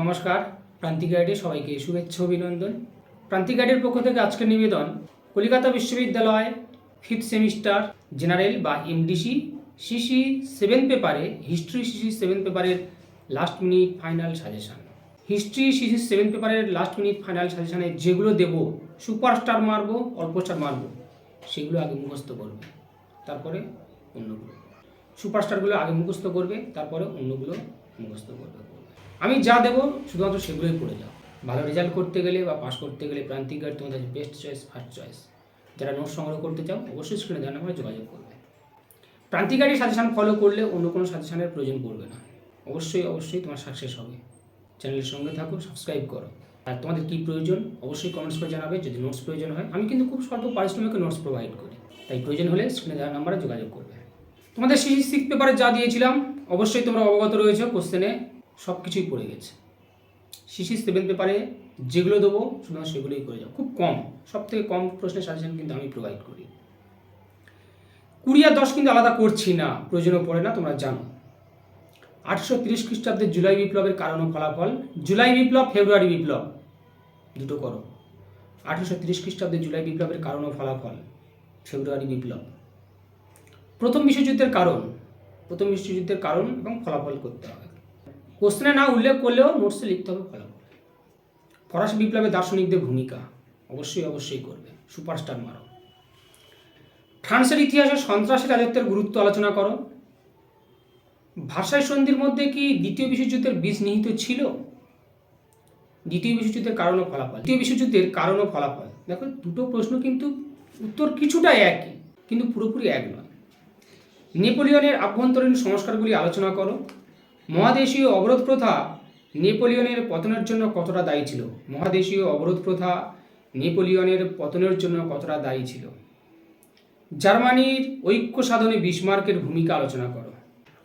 নমস্কার, প্রান্তিক গাইডে সবাইকে শুভেচ্ছা, অভিনন্দন। প্রান্তিক গাইডের পক্ষ থেকে আজকের নিবেদন, কলিকাতা বিশ্ববিদ্যালয় ফিফথ সেমিস্টার জেনারেল বা এমডিসি সিসি সেভেন পেপারে হিস্ট্রি সিসি সেভেন পেপারের last minute final suggestion history CC seven পেপারের লাস্ট মিনিট ফাইনাল সাজেশানে যেগুলো দেবো সুপারস্টার মারব, অল্প স্টার মারবো, সেগুলো আগে মুখস্থ করবে, তারপরে অন্যগুলো। সুপারস্টারগুলো আগে মুখস্থ করবে, তারপরে অন্যগুলো মুখস্থ করবে আমি যা দেবো শুধুমাত্র সেগুলোই পড়ে যাও। ভালো রেজাল্ট করতে গেলে বা পাস করতে গেলে প্রান্তিক গাইড তোমাদের বেস্ট চয়েস ফার্স্ট চয়েস যারা নোট সংগ্রহ করতে চাও, অবশ্যই স্ক্রিনে দেওয়া নাম্বারে যোগাযোগ করবে। প্রান্তিক গাইডের সাজেশন ফলো করলে অন্য কোনো সাজেশানের প্রয়োজন পড়বে না। অবশ্যই অবশ্যই তোমার সাকসেস হবে। চ্যানেলের সঙ্গে থাকো সাবস্ক্রাইব করো। আর তোমাদের কী প্রয়োজন, অবশ্যই কমেন্টস করে জানাবে। যদি নোটস প্রয়োজন হয়, আমি কিন্তু খুব স্বল্প পারিশ্রমিকে নোটস প্রোভাইড করি। তাই প্রয়োজন হলে স্ক্রিনে দেওয়া নাম্বারে যোগাযোগ করবে। তোমাদের সিসি সিক্স পেপারে যা দিয়েছিলাম অবশ্যই তোমরা অবগত রয়েছে, কোশ্চেনে সব কিছুই পড়ে গেছে। সিসি সেভেন পেপারে যেগুলো দেবো, শুধুমাত্র সেগুলোই করে যাও। খুব কম সব থেকে কম প্রশ্নের সাজেশন কিন্তু আমি প্রোভাইড করি। কুড়ি আর দশ কিন্তু আলাদা করছি না, প্রয়োজনও পড়ে না, তোমরা জানো। আটশো তিরিশ খ্রিস্টাব্দের জুলাই বিপ্লবের কারণ ও ফলাফল, জুলাই বিপ্লব, ফেব্রুয়ারি বিপ্লব, দুটো করো। আঠেরোশো তিরিশ খ্রিস্টাব্দে জুলাই বিপ্লবের কারণ ও ফলাফল, ফেব্রুয়ারি বিপ্লব। প্রথম বিশ্বযুদ্ধের কারণ প্রথম বিশ্বযুদ্ধের কারণ এবং ফলাফল করতে হবে। কোশ্চেনে না উল্লেখ করলেও নোটসে লিখতে হবে ফলাফল। ফরাসি বিপ্লবে দার্শনিকদের ভূমিকা, অবশ্যই অবশ্যই করবে। সুপারস্টার মারো। ফ্রান্সের ইতিহাসে সন্ত্রাসী রাজত্বের গুরুত্ব আলোচনা করো। ভাষায় সন্ধির মধ্যে কি দ্বিতীয় বিশ্বযুদ্ধের বীজ নিহিত ছিল? দ্বিতীয় বিশ্বযুদ্ধের কারণ ও ফলাফল। দ্বিতীয় বিশ্বযুদ্ধের কারণ ও ফলাফল। দেখো, দুটো প্রশ্ন কিন্তু উত্তর কিছুটা একই, কিন্তু পুরোপুরি এক নয়। নেপোলিয়নের আভ্যন্তরীণ সংস্কারগুলি আলোচনা করো। মহাদেশীয় অবরোধ প্রথা নেপোলিয়নের পতনের জন্য কতটা দায়ী ছিল? মহাদেশীয় অবরোধ প্রথা নেপোলিয়নের পতনের জন্য কতটা দায়ী ছিল? জার্মানির ঐক্য সাধনে বিসমার্কের ভূমিকা আলোচনা করো।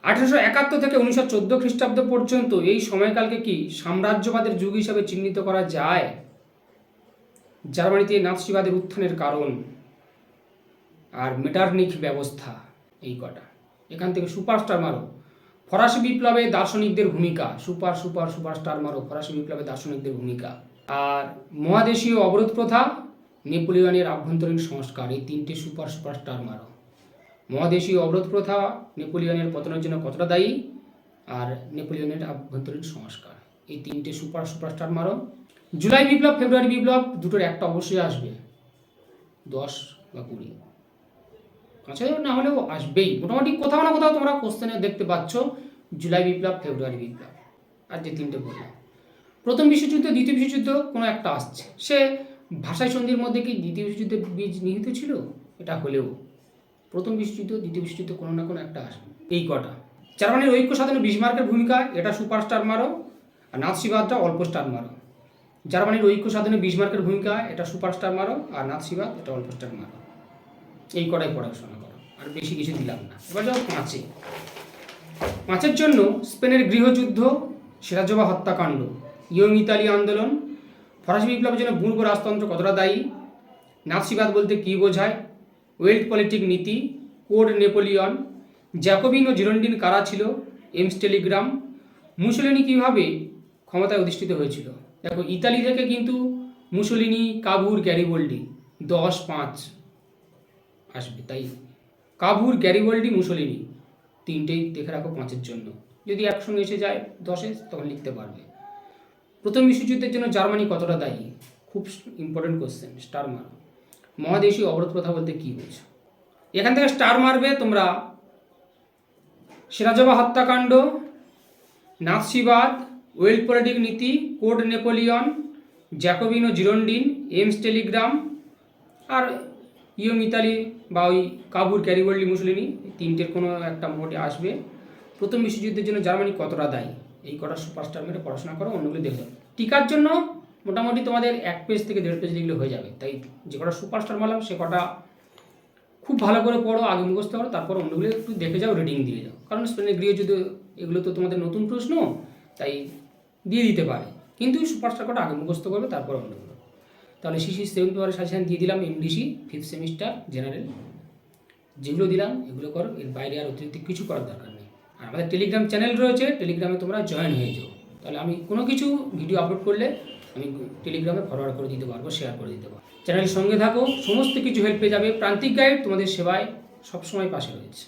আঠেরোশো একাত্তর থেকে উনিশশো চোদ্দ খ্রিস্টাব্দ পর্যন্ত এই সময়কালকে কি সাম্রাজ্যবাদের যুগ হিসাবে চিহ্নিত করা যায়? জার্মানিতে নাৎসিবাদের উত্থানের কারণ আর মেটারনিক ব্যবস্থা এই কটা। এখান থেকে সুপারস্টার মারো। ফরাসি বিপ্লবে দার্শনিকদের ভূমিকা। সুপার সুপার, সুপারস্টার মারো। ফরাসি বিপ্লবে দার্শনিকদের ভূমিকা। আর মহাদেশীয় অবরোধ প্রথা, নেপোলিয়নের আভ্যন্তরীণ সংস্কার। এই তিনটে সুপার, সুপারস্টার মারো। মহাদেশীয় অবরোধ প্রথা, নেপোলিয়নের পতনের জন্য কতটা দায়ী? আর নেপোলিয়নের আভ্যন্তরীণ সংস্কার। এই তিনটে সুপার, সুপারস্টার মারো। জুলাই বিপ্লব, ফেব্রুয়ারি বিপ্লব, দুটোর একটা অবশ্যই আসবে। দশ বা কুড়ি। আচ্ছা না হলেও আসবেই। মোটামুটি কোথাও না কোথাও তোমরা কোশ্চেনে দেখতে পাচ্ছ, জুলাই বিপ্লব, ফেব্রুয়ারি বিপ্লব। আর যে তিনটে বললাম। প্রথম বিশ্বযুদ্ধ, দ্বিতীয় বিশ্বযুদ্ধ, কোনো একটা আসছে। সে ভাষায় সন্ধির মধ্যে কি দ্বিতীয় বিশ্বযুদ্ধে বীজ নিহিত ছিল? এটা হলেও। প্রথম বিশ্বযুদ্ধ, দ্বিতীয় বিশ্বযুদ্ধ, কোনো না কোনো একটা আসবে। এই কটা। জার্মানির ঐক্য সাধনে বিসমার্কের ভূমিকা, এটা সুপারস্টার মারো, আর নাৎসিবাদটা অল্প স্টার মারো। জার্মানির ঐক্য সাধনে বিসমার্কের ভূমিকা, এটা সুপারস্টার মারো, আর নাৎসিবাদ, এটা অল্প স্টার মারো। এই কটাই পড়াশোনা। আর বেশি কিছু দিলাম না। এবার যাও পাঁচে। পাঁচের জন্য স্পেনের গৃহযুদ্ধ সিরাজোবা হত্যাকাণ্ড, ইয়ং ইতালি আন্দোলন, ফরাসি বিপ্লবের জন্য বুর্গ রাজতন্ত্র কতটা দায়ী, নাৎসিবাদ বলতে কী বোঝায়, ওয়েল্ড পলিটিক নীতি, কোড নেপোলিয়ন, জ্যাকোবিন ও জিরন্ডিন কারা ছিল, এমস টেলিগ্রাম, মুসলিনি কীভাবে ক্ষমতায় অধিষ্ঠিত হয়েছিল। দেখো, ইতালি থেকে কিন্তু মুসলিনি, কাবুর, গ্যারিবোল্ডি, দশ, পাঁচ আসবে, তাই কাবুর গ্যারিবোল্ডি, মুসলিনি। তিনটেই দেখে রাখো পাঁচের জন্য। যদি একসঙ্গে এসে যায় দশে, তখন লিখতে পারবে। প্রথম বিশ্বযুদ্ধের জন্য জার্মানি কতটা দায়ী? খুব ইম্পর্টেন্ট কোশ্চেন স্টার মারো। মহাদেশীয় অবরোধ প্রথা বলতে কী বোঝো? এখান থেকে স্টার মারবে তোমরা সিরাজবা হত্যাকাণ্ড, নাৎসিবাদ ওয়েল পলিটিক নীতি, কোড নেপোলিয়ন, জ্যাকোবিন ও জিরন্ডিন এমস টেলিগ্রাম, আর ইয়ং মিতালি বা ওই কাবুর ক্যারিবল্ডি মুসলিনি তিনটের কোনো একটা মোটে আসবে। প্রথম বিশ্বযুদ্ধের জন্য জার্মানি কতটা দায়ী? এই কটা সুপারস্টার মেরে পড়াশোনা করো, অন্যগুলো দেখো টিকার জন্য মোটামুটি তোমাদের এক পেজ থেকে দেড় পেজ লিখলে হয়ে যাবে। তাই যে কটা সুপারস্টার মারলাম সে কটা খুব ভালো করে পড়ো, আগে মুখস্থ করো, তারপর অন্যগুলো একটু দেখে যাও রিডিং দিয়ে যাও। কারণ স্পেনের গৃহযুদ্ধ, এগুলো তো তোমাদের নতুন প্রশ্ন, তাই দিয়ে দিতে পারে। কিন্তু সুপারস্টার কটা আগে মুখস্থ করবে, তারপর অন্যগুলো। তাহলে সিসি সেভেন পেপারের সাজেশন দিয়ে দিলাম এমডিসি ফিফথ সেমিস্টার জেনারেল যেগুলো দিলাম, এগুলো করো, এর বাইরে আর অতিরিক্ত কিছু করার দরকার নেই। আর আমাদের টেলিগ্রাম চ্যানেল রয়েছে টেলিগ্রামে তোমরা জয়েন হয়ে যাও। তাহলে আমি কোনো কিছু ভিডিও আপলোড করলে আমি টেলিগ্রামে ফরওয়ার্ড করে দিতে পারব শেয়ার করে দিতে পারব। চ্যানেলের সঙ্গে থাকো, সমস্ত কিছু হেল্প পেয়ে যাবে। প্রান্তিক গাইড তোমাদের সেবায় সবসময় পাশে রয়েছে।